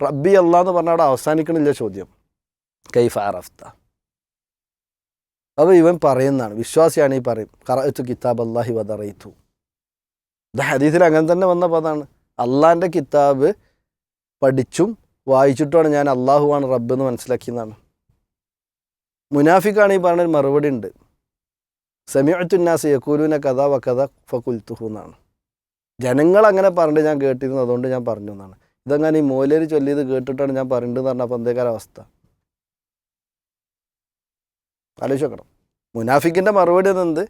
റബ്ബി അല്ല എന്ന് പറഞ്ഞാൽ അവിടെ അവസാനിക്കണില്ല ചോദ്യം. കൈഫ അറഫ്ത. അപ്പോൾ ഇവൻ പറയുന്നതാണ് വിശ്വാസിയാണ് ഈ പറയും കറത്തു കിതാബ് അള്ളാഹി വതറയിത്തു ഇത് ഹദീസിൽ അങ്ങനെ തന്നെ വന്ന പദമാണ് അള്ളാഹിന്റെ കിതാബ് പഠിച്ചും വായിച്ചിട്ടുമാണ് ഞാൻ അള്ളാഹുവാണ് റബ്ബ് എന്ന് മനസ്സിലാക്കിയെന്നാണ് മുനാഫിക്കാണ് ഈ പറഞ്ഞൊരു മറുപടി ഉണ്ട് സെമിഅത്തുന്നാസ് യക്കൂലൂന കഥ വ കഥ ഫകുൽത്തുഹു എന്നാണ്. ജനങ്ങൾ അങ്ങനെ പറഞ്ഞിട്ട് ഞാൻ കേട്ടിരുന്നു അതുകൊണ്ട് ഞാൻ പറഞ്ഞു എന്നാണ്. ഇതങ്ങനെ ഈ മോലേര് ചൊല്ലിയത് കേട്ടിട്ടാണ് ഞാൻ പറഞ്ഞിട്ട് അപ്പം എന്തേക്കാര അവസ്ഥ? ആലോചിക്കണം മുനാഫിക്കിന്റെ മറുപടി എന്നത്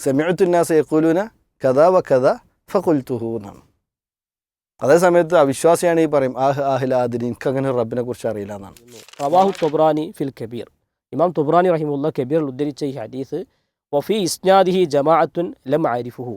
സെമിഅത്തുന്നാസ് യക്കൂലൂന കഥ വ കഥ ഫകുൽത്തുഹു എന്നാണ്. അതേ സമയത്ത് അവിശ്വാസിയാണ് ഈ പറയും ആഹ് ആഹ്ലാദി എനിക്ക് അങ്ങനെ റബ്ബിനെ കുറിച്ച് അറിയില്ല എന്നാണ്. റവാഹു തൊബ്രാനി ഫിൽ കബീർ. ഇമാം തൊബ്രാനി റഹിമുല്ല കബീറിൽ ഉദ്ധരിച്ച ഈ ഹദീസ് വഫി ഇസ്നാദിഹി ജമാഅത്തുൻ ലം ആരിഫുഹു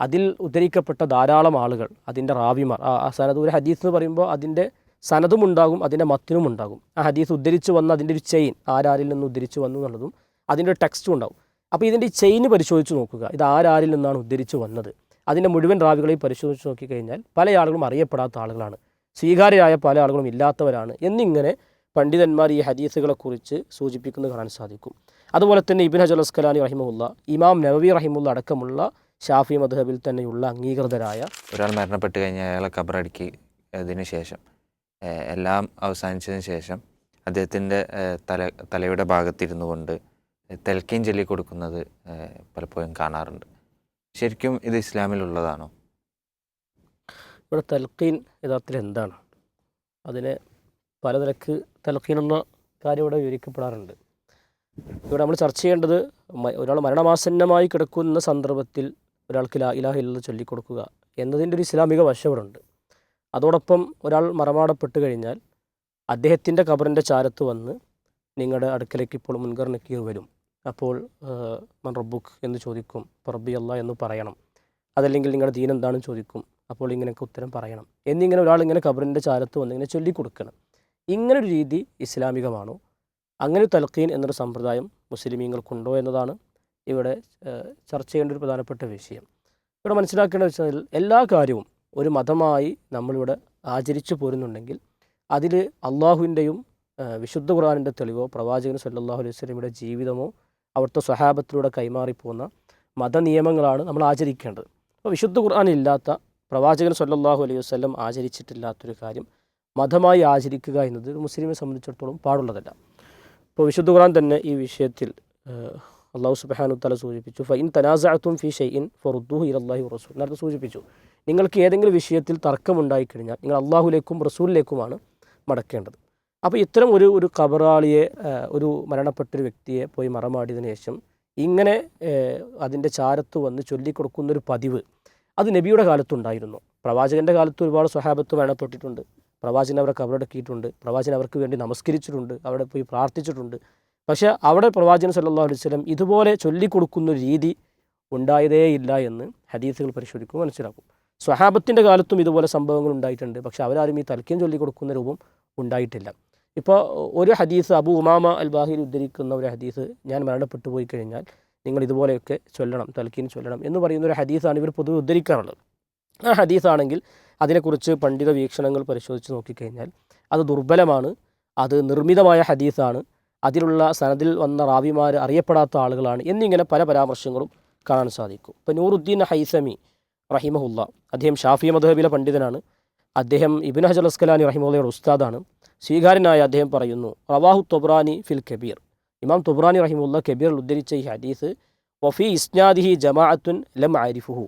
അതിൽ ഉദ്ധരിക്കപ്പെട്ട ധാരാളം ആളുകൾ അതിന്റെ റാവിമാർ ആ സനദ് ഒരു ഹദീസ് എന്ന് പറയുമ്പോൾ അതിന്റെ സനതും ഉണ്ടാകും അതിന്റെ മത്തിനും ഉണ്ടാകും. ആ ഹദീസ് ഉദ്ധരിച്ച് വന്ന അതിന്റെ ഒരു ചെയിൻ ആരാരിൽ നിന്ന് ഉദ്ധരിച്ചു വന്നു എന്നുള്ളതും അതിന്റെ ഒരു ടെക്സ്റ്റും ഉണ്ടാകും അപ്പോൾ ഇതിന്റെ ഈ ചെയിന് പരിശോധിച്ച് നോക്കുക ഇത് ആരാരിൽ നിന്നാണ് ഉദ്ധരിച്ചു വന്നത്? അതിന്റെ മുഴുവൻ റാവികളെയും പരിശോധിച്ച് നോക്കിക്കഴിഞ്ഞാൽ പല ആളുകളും അറിയപ്പെടാത്ത ആളുകളാണ്. സ്വീകാര്യരായ പല ആളുകളും ഇല്ലാത്തവരാണ് എന്നിങ്ങനെ പണ്ഡിതന്മാർ ഈ ഹദീസുകളെക്കുറിച്ച് സൂചിപ്പിക്കുന്നത് കാണാൻ സാധിക്കും. അതുപോലെ തന്നെ ഇബിൻ ഹജൽ അസ്കലാനി റഹിമുല്ല ഇമാം നവവി റഹിമുള്ള അടക്കമുള്ള ഷാഫി മധുഹബിൽ തന്നെയുള്ള അംഗീകൃതരായ ഒരാൾ മരണപ്പെട്ട് കഴിഞ്ഞാൽ അയാളെ കബറടക്കി അതിന് ശേഷം എല്ലാം അവസാനിച്ചതിന് ശേഷം അദ്ദേഹത്തിന്റെ തല തലയുടെ ഭാഗത്തിരുന്നു കൊണ്ട് തെൽക്കീൻ ചൊല്ലി കൊടുക്കുന്നത് പലപ്പോഴും കാണാറുണ്ട്. ശരിക്കും ഇത് ഇസ്ലാമിലുള്ളതാണോ? ഇവിടെ തൽക്കീൻ യഥാർത്ഥത്തിൽ എന്താണ്? അതിനെ പലതരക്ക് തൽക്കീൻ എന്ന കാര്യം ഇവിടെ വിവരിക്കപ്പെടാറുണ്ട്. ഇവിടെ നമ്മൾ ചർച്ച ചെയ്യേണ്ടത് ഒരാൾ മരണമാസന്നമായി കിടക്കുന്ന സന്ദർഭത്തിൽ ഒരാൾക്ക് ലാ ഇലാഹ ചൊല്ലിക്കൊടുക്കുക എന്നതിന്റെ ഒരു ഇസ്ലാമിക വശമുണ്ട് അതോടൊപ്പം ഒരാൾ മറമാടപ്പെട്ട് കഴിഞ്ഞാൽ അദ്ദേഹത്തിന്റെ കബറിന്റെ ചാരത്ത് വന്ന് നിങ്ങളുടെ അടുക്കലേക്ക് ഇപ്പോൾ മുൻകർ വരും. അപ്പോൾ മൻ റബ്ബുക്ക് എന്ന് ചോദിക്കും. റബ്ബി അല്ല എന്ന് പറയണം. അതല്ലെങ്കിൽ നിങ്ങളുടെ ദീൻ എന്താണെന്ന് ചോദിക്കും. അപ്പോൾ ഇങ്ങനെയൊക്കെ ഉത്തരം പറയണം. എന്നിങ്ങനെ ഒരാൾ ഇങ്ങനെ കബറിന്റെ ചാരത്ത് വന്ന് ഇങ്ങനെ ചൊല്ലിക്കൊടുക്കണം. ഇങ്ങനൊരു രീതി ഇസ്ലാമികമാണോ? അങ്ങനെ തൽക്കീൻ എന്നൊരു സമ്പ്രദായം മുസ്ലിമീങ്ങൾക്കുണ്ടോ എന്നതാണ് ഇവിടെ ചർച്ച ചെയ്യേണ്ട ഒരു പ്രധാനപ്പെട്ട വിഷയം. ഇവിടെ മനസ്സിലാക്കേണ്ട വെച്ചാൽ എല്ലാ കാര്യവും ഒരു മതമായി നമ്മളിവിടെ ആചരിച്ചു പോരുന്നുണ്ടെങ്കിൽ അതിൽ അള്ളാഹുവിന്റെയും വിശുദ്ധ ഖുർആാനിന്റെ തെളിവോ പ്രവാചകൻ സല്ലാഹു അലൈഹി സ്വലമിയുടെ ജീവിതമോ അവിടുത്തെ സ്വഹാബത്തിലൂടെ കൈമാറിപ്പോകുന്ന മതനിയമങ്ങളാണ് നമ്മൾ ആചരിക്കേണ്ടത്. അപ്പോൾ വിശുദ്ധ ഖുർആൻ ഇല്ലാത്ത പ്രവാചകൻ സല്ലാഹു അലൈഹി വസ്ലം ആചരിച്ചിട്ടില്ലാത്തൊരു കാര്യം മതമായി ആചരിക്കുക എന്നത് ഒരു മുസ്ലിമിനെ സംബന്ധിച്ചിടത്തോളം പാടുള്ളതല്ല. അപ്പോൾ വിശുദ്ധ ഖുർആൻ തന്നെ ഈ വിഷയത്തിൽ അള്ളാഹു സുബ്ഹാനഹു തആല സൂചിപ്പിച്ചു ഫൈൻ തനാസഅത്തും ഫി ഷെയ്ൻ ഫറുദ്ദുഹു ഇലല്ലാഹി റസൂൽ നേരത്തെ സൂചിപ്പിച്ചു. നിങ്ങൾക്ക് ഏതെങ്കിലും വിഷയത്തിൽ തർക്കമുണ്ടായിക്കഴിഞ്ഞാൽ നിങ്ങൾ അള്ളാഹുലേക്കും റസൂലിലേക്കുമാണ് മടക്കേണ്ടത്. അപ്പോൾ ഇത്തരം ഒരു ഒരു കബറാളിയെ ഒരു മരണപ്പെട്ടൊരു വ്യക്തിയെ പോയി മറമാടിയതിനു ശേഷം ഇങ്ങനെ അതിന്റെ ചാരത്ത് വന്ന് ചൊല്ലിക്കൊടുക്കുന്നൊരു പതിവ് അത് നബിയുടെ കാലത്തുണ്ടായിരുന്നു. പ്രവാചകന്റെ കാലത്ത് ഒരുപാട് സ്വഹാബത്ത് മരണപ്പെട്ടിട്ടുണ്ട്. പ്രവാചകൻ അവരെ കബറടക്കിയിട്ടുണ്ട്. പ്രവാചകൻ അവർക്ക് വേണ്ടി നമസ്കരിച്ചിട്ടുണ്ട്. അവിടെ പോയി പ്രാർത്ഥിച്ചിട്ടുണ്ട്. പക്ഷേ അവിടെ പ്രവാചകൻ സല്ലാ അലൈഹി വസല്ലം ഇതുപോലെ ചൊല്ലിക്കൊടുക്കുന്ന രീതി ഉണ്ടായതേയില്ല എന്ന് ഹദീസുകൾ പരിശോധിക്കുമ്പോൾ മനസ്സിലാക്കും. സ്വഹാബത്തിന്റെ കാലത്തും ഇതുപോലെ സംഭവങ്ങൾ ഉണ്ടായിട്ടുണ്ട്. പക്ഷേ അവരാരും ഈ തൽക്യം ചൊല്ലിക്കൊടുക്കുന്ന രൂപം ഉണ്ടായിട്ടില്ല. ഇപ്പോൾ ഒരു ഹദീസ് അബു ഉമാമ അൽ ബാഹിർ ഉദ്ധരിക്കുന്ന ഒരു ഹദീസ് ഞാൻ മരണപ്പെട്ടു പോയി കഴിഞ്ഞാൽ നിങ്ങൾ ഇതുപോലെയൊക്കെ ചൊല്ലണം തൽക്കീൻ ചൊല്ലണം എന്ന് പറയുന്ന ഒരു ഹദീസാണ് ഇവർ പൊതുവെ ഉദ്ധരിക്കാറുള്ളത്. ആ ഹദീസാണെങ്കിൽ അതിനെക്കുറിച്ച് പണ്ഡിത വീക്ഷണങ്ങൾ പരിശോധിച്ച് നോക്കിക്കഴിഞ്ഞാൽ അത് ദുർബലമാണ് അത് നിർമ്മിതമായ ഹദീസാണ് അതിലുള്ള സനദിൽ വന്ന റാവിമാർ അറിയപ്പെടാത്ത ആളുകളാണ് എന്നിങ്ങനെ പല പരാമർശങ്ങളും കാണാൻ സാധിക്കും. ഇപ്പോൾ നൂറുദ്ദീൻ ഹൈസമി റഹിമഹുല്ല അദ്ദേഹം ഷാഫി മദ്ഹബിലെ പണ്ഡിതനാണ്. അദ്ദേഹം ഇബിൻ ഹജൽ അസ്കലാനി റഹിമുള്ളയുടെ ഉസ്താദാണ്. സ്വീകാര്യനായ അദ്ദേഹം പറയുന്നു റവാഹു തൊബ്രാനി ഫിൽ കബീർ. ഇമാം തൊബ്രാനി റഹിമുല്ല കബീറിൽ ഉദ്ധരിച്ച ഈ ഹദീസ് വഫി ഇസ്നാദിഹി ജമാഅത്തുൻ ലം ആരിഫുഹു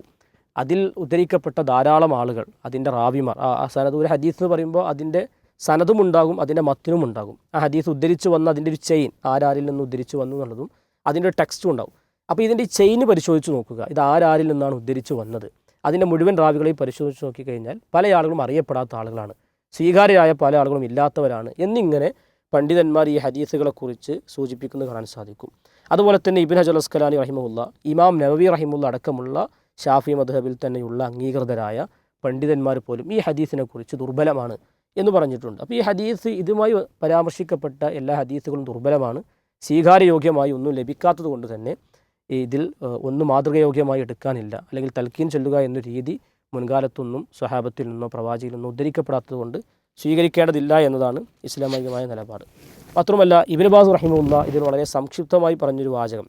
അതിൽ ഉദ്ധരിക്കപ്പെട്ട ധാരാളം ആളുകൾ അതിന്റെ റാവിമാർ ആ ആ സനദ് ഒരു ഹദീസ് എന്ന് പറയുമ്പോൾ അതിന്റെ സനതും ഉണ്ടാകും അതിന്റെ മത്തിനും ഉണ്ടാകും ആ ഹദീസ് ഉദ്ധരിച്ച് വന്ന അതിന്റെ ഒരു ചെയിൻ ആരാരിൽ നിന്ന് ഉദ്ധരിച്ചു വന്നു എന്നുള്ളതും അതിന്റെ ഒരു ടെക്സ്റ്റും ഉണ്ടാകും. അപ്പോൾ ഇതിന്റെ ഈ ചെയിന് പരിശോധിച്ച് നോക്കുക. ഇത് ആരാരിൽ നിന്നാണ് ഉദ്ധരിച്ചു വന്നത്? അതിന്റെ മുഴുവൻ റാവികളെയും പരിശോധിച്ച് നോക്കിക്കഴിഞ്ഞാൽ പല ആളുകളും അറിയപ്പെടാത്ത ആളുകളാണ്. സ്വീകാര്യരായ പല ആളുകളും ഇല്ലാത്തവരാണ് എന്നിങ്ങനെ പണ്ഡിതന്മാർ ഈ ഹദീസുകളെക്കുറിച്ച് സൂചിപ്പിക്കുന്നത് കാണാൻ സാധിക്കും. അതുപോലെ തന്നെ ഇബിൻ ഹജൽ റഹിമുല്ല ഇമാം നബവി റഹിമുള്ള അടക്കമുള്ള ഷാഫി മദ്ഹബിൽ തന്നെയുള്ള അംഗീകൃതരായ പണ്ഡിതന്മാർ പോലും ഈ ഹദീസിനെക്കുറിച്ച് ദുർബലമാണ്. എന്ന് പറഞ്ഞിട്ടുണ്ട്. അപ്പോൾ ഈ ഹദീസ് ഇതുമായി പരാമർശിക്കപ്പെട്ട എല്ലാ ഹദീസുകളും ദുർബലമാണ്. സ്വീകാര്യയോഗ്യമായി ഒന്നും ലഭിക്കാത്തത് കൊണ്ട് തന്നെ ഇതിൽ ഒന്ന് മാതൃകയോഗ്യമായി എടുക്കാനില്ല. അല്ലെങ്കിൽ തൽക്കീൻ ചൊല്ലുക എന്ന രീതി മുൻകാലത്തൊന്നും സ്വഹാബത്തിൽ നിന്നോ പ്രവാചിയിൽ നിന്നോ ഉദ്ധരിക്കപ്പെടാത്തത് കൊണ്ട് സ്വീകരിക്കേണ്ടതില്ല എന്നതാണ് ഇസ്ലാമികമായ നിലപാട്. മാത്രമല്ല ഇബിൻ ബാസ് റഹിമുല്ല ഇതിൽ വളരെ സംക്ഷിപ്തമായി പറഞ്ഞൊരു വാചകം.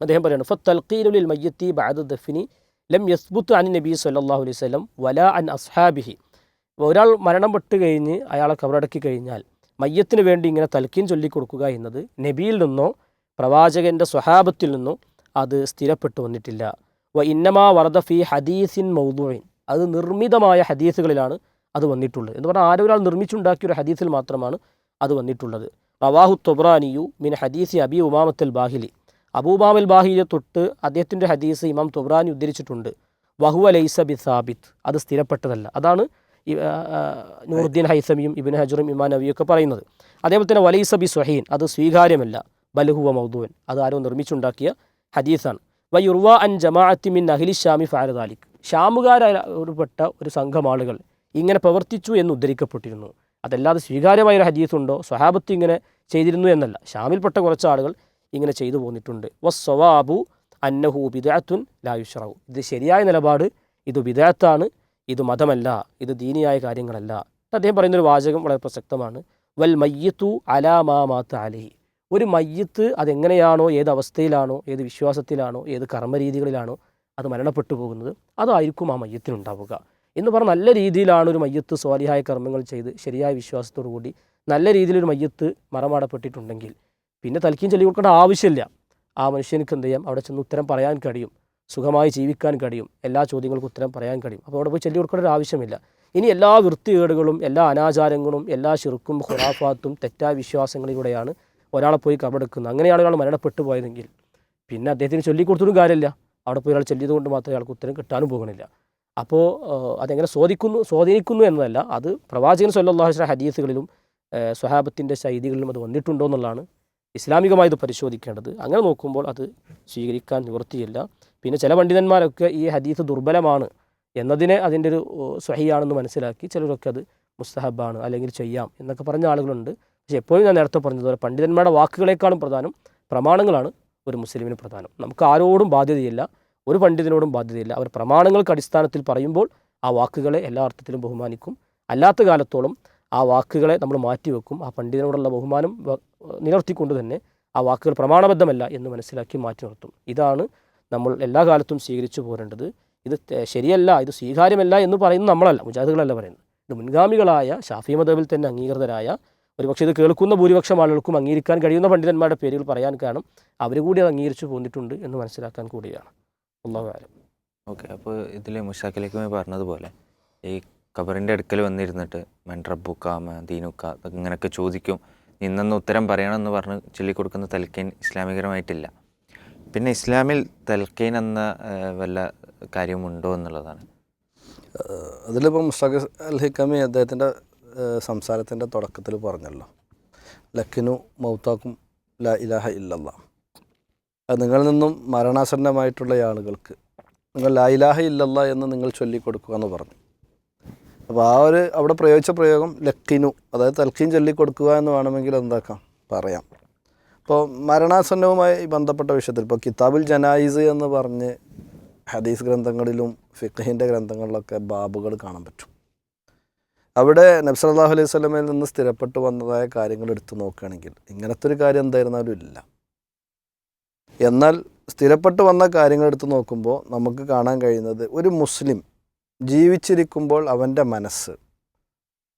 അദ്ദേഹം പറയുന്നു ഫ തൽക്കീനുലിൽ മയ്യത്തി ബാദ് ദഫിനി ലം യസ്ബുത്ത് അൻ നബി സല്ലല്ലാഹു അലൈഹി വസല്ലം വല അൻ അസ്ഹാബിഹി. ഒരാൾ മരണപ്പെട്ട് കഴിഞ്ഞ് അയാളെ കബറടക്കി കഴിഞ്ഞാൽ മയ്യത്തിന് വേണ്ടി ഇങ്ങനെ തൽക്കീൻ ചൊല്ലിക്കൊടുക്കുക എന്നത് നബിയിൽ നിന്നോ പ്രവാചകന്റെ സ്വഹാബത്തിൽ നിന്നോ അത് സ്ഥിരപ്പെട്ടു വന്നിട്ടില്ല. വ ഇന്നമാ വറദ ഫി ഹദീസിൻ മൗദൂഇൻ. അത് നിർമ്മിതമായ ഹദീസുകളിലാണ് അത് വന്നിട്ടുള്ളത്. എന്ന് പറഞ്ഞാൽ ആരോ ഒരാൾ നിർമ്മിച്ചുണ്ടാക്കിയ ഒരു ഹദീസിൽ മാത്രമാണ് അത് വന്നിട്ടുള്ളത്. റവാഹു തൊബ്രാനിയു മിൻ ഹദീസി അബി ഉമാമത്തൽ ബാഹിലി. അബൂബാമൽ ബാഹിയെ തൊട്ട് അദ്ദേഹത്തിന്റെ ഹദീസ് ഇമാം തൊബ്രാനി ഉദ്ധരിച്ചിട്ടുണ്ട്. വഹുവ ലൈസ ബി സാബിത്ത്. അത് സ്ഥിരപ്പെട്ടതല്ല. അതാണ് നൂറുദ്ദീൻ ഹൈസമിയും ഇബിൻ ഹജറും ഇമാൻ നബിയൊക്കെ പറയുന്നത്. അതേപോലെ തന്നെ വലൈസ ബി സുഹീൻ അത് സ്വീകാര്യമല്ല ബലഹുവ മൗദൂൻ അത് ആരോ നിർമ്മിച്ചുണ്ടാക്കിയ ഹദീസാണ്. വയുർവ അൻ ജമാഅത്തി മിൻ അഹിലി ഷാമി ഫാരദാലിക് ഷാമുകാരപ്പെട്ട ഒരു സംഘം ആളുകൾ ഇങ്ങനെ പ്രവർത്തിച്ചു എന്ന് ഉദ്ധരിക്കപ്പെട്ടിരുന്നു. അതല്ലാതെ സ്വീകാര്യമായ ഒരു ഹദീസുണ്ടോ? സ്വഹാബത്ത് ഇങ്ങനെ ചെയ്തിരുന്നു എന്നല്ല. ഷാമിൽപ്പെട്ട കുറച്ച് ആളുകൾ ഇങ്ങനെ ചെയ്തു പോന്നിട്ടുണ്ട്. വസ്വവാബു അന്നഹു ബിദാത്തുൻ ലായുഷറവു ഇത് ശരിയായ നിലപാട് ഇത് ബിദാത്താണ് ഇത് മതമല്ല ഇത് ദീനിയായ കാര്യങ്ങളല്ല. അദ്ദേഹം പറയുന്നൊരു വാചകം വളരെ പ്രസക്തമാണ്. വൽ മയ്യത്തു അലാമാ മാത്ത് അലഹി. ഒരു മയ്യത്ത് അതെങ്ങനെയാണോ ഏത് അവസ്ഥയിലാണോ ഏത് വിശ്വാസത്തിലാണോ ഏത് കർമ്മരീതികളിലാണോ അത് മരണപ്പെട്ടു പോകുന്നത് അതായിരിക്കും ആ മയ്യത്തിനുണ്ടാവുക. എന്ന് പറഞ്ഞാൽ നല്ല രീതിയിലാണ് ഒരു മയ്യത്ത് സ്വാലിഹായ കർമ്മങ്ങൾ ചെയ്ത് ശരിയായ വിശ്വാസത്തോടു കൂടി നല്ല രീതിയിൽ ഒരു മയ്യത്ത് മറമാടപ്പെട്ടിട്ടുണ്ടെങ്കിൽ പിന്നെ തൽക്കീം ചൊല്ലി കൊടുക്കേണ്ട ആവശ്യമില്ല. ആ മനുഷ്യനിക്ക് എന്ത് ചെയ്യാം? അവിടെ ചെന്ന് ഉത്തരം പറയാൻ കഴിയും. സുഖമായി ജീവിക്കാൻ കഴിയും. എല്ലാ ചോദ്യങ്ങൾക്കും ഉത്തരം പറയാൻ കഴിയും. അപ്പോൾ അവിടെ പോയി ചൊല്ലി കൊടുക്കേണ്ട ഒരു ആവശ്യമില്ല. ഇനി എല്ലാ വൃത്തികേടുകളും എല്ലാ അനാചാരങ്ങളും എല്ലാ ശിർക്കും ഖുറാഫാത്തും തെറ്റായ വിശ്വാസങ്ങളിലൂടെയാണ് ഒരാളെ പോയി കബറെടുക്കുന്നത്. അങ്ങനെയാണ് ഒരാൾ മരണപ്പെട്ടു പോയതെങ്കിൽ പിന്നെ അദ്ദേഹത്തിന് ചൊല്ലിക്കൊടുത്തിട്ടും കാര്യമില്ല. അവിടെ പോയി ഒരാൾ ചൊല്ലിയത് കൊണ്ട് മാത്രമേ അയാൾക്ക് ഉത്തരം കിട്ടാനും പോകണില്ല അപ്പോൾ അതെങ്ങനെ സ്വാധിക്കുന്നു സ്വാധീനിക്കുന്നു എന്നതല്ല അത് പ്രവാചകൻ സല്ലാഹുസ്ല ഹദീസുകളിലും സ്വഹാബത്തിന്റെ ശൈലികളിലും അത് വന്നിട്ടുണ്ടോ എന്നുള്ളതാണ് ഇസ്ലാമികമായി ഇത് പരിശോധിക്കേണ്ടത്. അങ്ങനെ നോക്കുമ്പോൾ അത് സ്വീകരിക്കാൻ നിവൃത്തിയില്ല. പിന്നെ ചില പണ്ഡിതന്മാരൊക്കെ ഈ ഹദീസ് ദുർബലമാണ് എന്നതിനെ അതിന്റെ ഒരു സ്വഹിയാണെന്ന് മനസ്സിലാക്കി ചിലരൊക്കെ അത് മുസ്തഹബാണ് അല്ലെങ്കിൽ ചെയ്യാം എന്നൊക്കെ പറഞ്ഞ ആളുകളുണ്ട്. പക്ഷേ എപ്പോഴും ഞാൻ നേരത്തെ പറഞ്ഞതുപോലെ പണ്ഡിതന്മാരുടെ വാക്കുകളെക്കാളും പ്രധാനം പ്രമാണങ്ങളാണ് ഒരു മുസ്ലിമിന് പ്രധാനം. നമുക്ക് ആരോടും ബാധ്യതയില്ല ഒരു പണ്ഡിതനോടും ബാധ്യതയില്ല. അവർ പ്രമാണങ്ങൾക്ക് അടിസ്ഥാനത്തിൽ പറയുമ്പോൾ ആ വാക്കുകളെ എല്ലാ അർത്ഥത്തിലും ബഹുമാനിക്കും. അല്ലാത്ത കാലത്തോളം ആ വാക്കുകളെ നമ്മൾ മാറ്റിവെക്കും ആ പണ്ഡിതനോടുള്ള ബഹുമാനം നിലർത്തിക്കൊണ്ട് തന്നെ ആ വാക്കുകൾ പ്രമാണബദ്ധമല്ല എന്ന് മനസ്സിലാക്കി മാറ്റി നിർത്തും. ഇതാണ് നമ്മൾ എല്ലാ കാലത്തും സ്വീകരിച്ചു പോരേണ്ടത്. ഇത് ശരിയല്ല ഇത് സ്വീകാര്യമല്ല എന്ന് പറയുന്നത് നമ്മളല്ല മുജാഹിദുകളല്ല പറയുന്നത്. ഇത് മുൻഗാമികളായ ഷാഫി മതബിൽ തന്നെ അംഗീകൃതരായ ഒരുപക്ഷെ ഇത് കേൾക്കുന്ന ഭൂരിപക്ഷം ആളുകൾക്കും അംഗീകരിക്കാൻ കഴിയുന്ന പണ്ഡിതന്മാരുടെ പേരുകൾ പറയാൻ കാരണം അവർ കൂടി അത് അംഗീകരിച്ചു പോന്നിട്ടുണ്ട് എന്ന് മനസ്സിലാക്കാൻ കൂടിയാണ്. ഒന്നാം കാര്യം ഓക്കെ അപ്പോൾ ഇതിൽ മുഷാക്കിലേക്ക് പറഞ്ഞതുപോലെ ഈ ഖബറിന്റെ അടുക്കൽ വന്നിരുന്നിട്ട് മെൻട്രബുക്ക ദീനുക്ക ഇങ്ങനെയൊക്കെ ചോദിക്കും നിന്നൊന്ന് ഉത്തരം പറയണമെന്ന് പറഞ്ഞ് ചൊല്ലിക്കൊടുക്കുന്ന തൽക്കീൻ ഇസ്ലാമികരമായിട്ടില്ല. പിന്നെ ഇസ്ലാമിൽ തൽക്കീൻ എന്ന വല്ല കാര്യമുണ്ടോ എന്നുള്ളതാണ്. അതിലിപ്പോൾ മുസ്തഖ് അൽ ഹിക്കമി അദ്ദേഹത്തിന്റെ സംസാരത്തിന്റെ തുടക്കത്തിൽ പറഞ്ഞല്ലോ. ലക്കിനു മൗത്താക്കും ല ഇലാഹ ഇല്ലല്ല നിങ്ങളിൽ നിന്നും മരണാസന്നമായിട്ടുള്ള ആളുകൾക്ക് നിങ്ങൾ ലാ ഇലാഹ ഇല്ലല്ല എന്ന് നിങ്ങൾ ചൊല്ലിക്കൊടുക്കുക എന്ന് പറഞ്ഞു. അപ്പോൾ ആ ഒരു അവിടെ പ്രയോഗിച്ച പ്രയോഗം ലക്കിനു അതായത് തൽക്കീൻ ചൊല്ലിക്കൊടുക്കുക എന്ന് വേണമെങ്കിൽ എന്താക്കാം? പറയാം. ഇപ്പോൾ മരണാസന്നവുമായി ബന്ധപ്പെട്ട വിഷയത്തിൽ ഇപ്പോൾ കിതാബുൽ ജനായിസ് എന്ന് പറഞ്ഞ് ഹദീസ് ഗ്രന്ഥങ്ങളിലും ഫിഖഹിന്റെ ഗ്രന്ഥങ്ങളിലൊക്കെ ബാബുകൾ കാണാൻ പറ്റും. അവിടെ നബ്സല്ലാഹു അലൈഹി സ്വലമയിൽ നിന്ന് സ്ഥിരപ്പെട്ടു വന്നതായ കാര്യങ്ങൾ എടുത്തു നോക്കുകയാണെങ്കിൽ ഇങ്ങനത്തെ ഒരു കാര്യം എന്തായിരുന്നാലും ഇല്ല. എന്നാൽ സ്ഥിരപ്പെട്ടു വന്ന കാര്യങ്ങൾ എടുത്തു നോക്കുമ്പോൾ നമുക്ക് കാണാൻ കഴിയുന്നത് ഒരു മുസ്ലിം ജീവിച്ചിരിക്കുമ്പോൾ അവന്റെ മനസ്സ്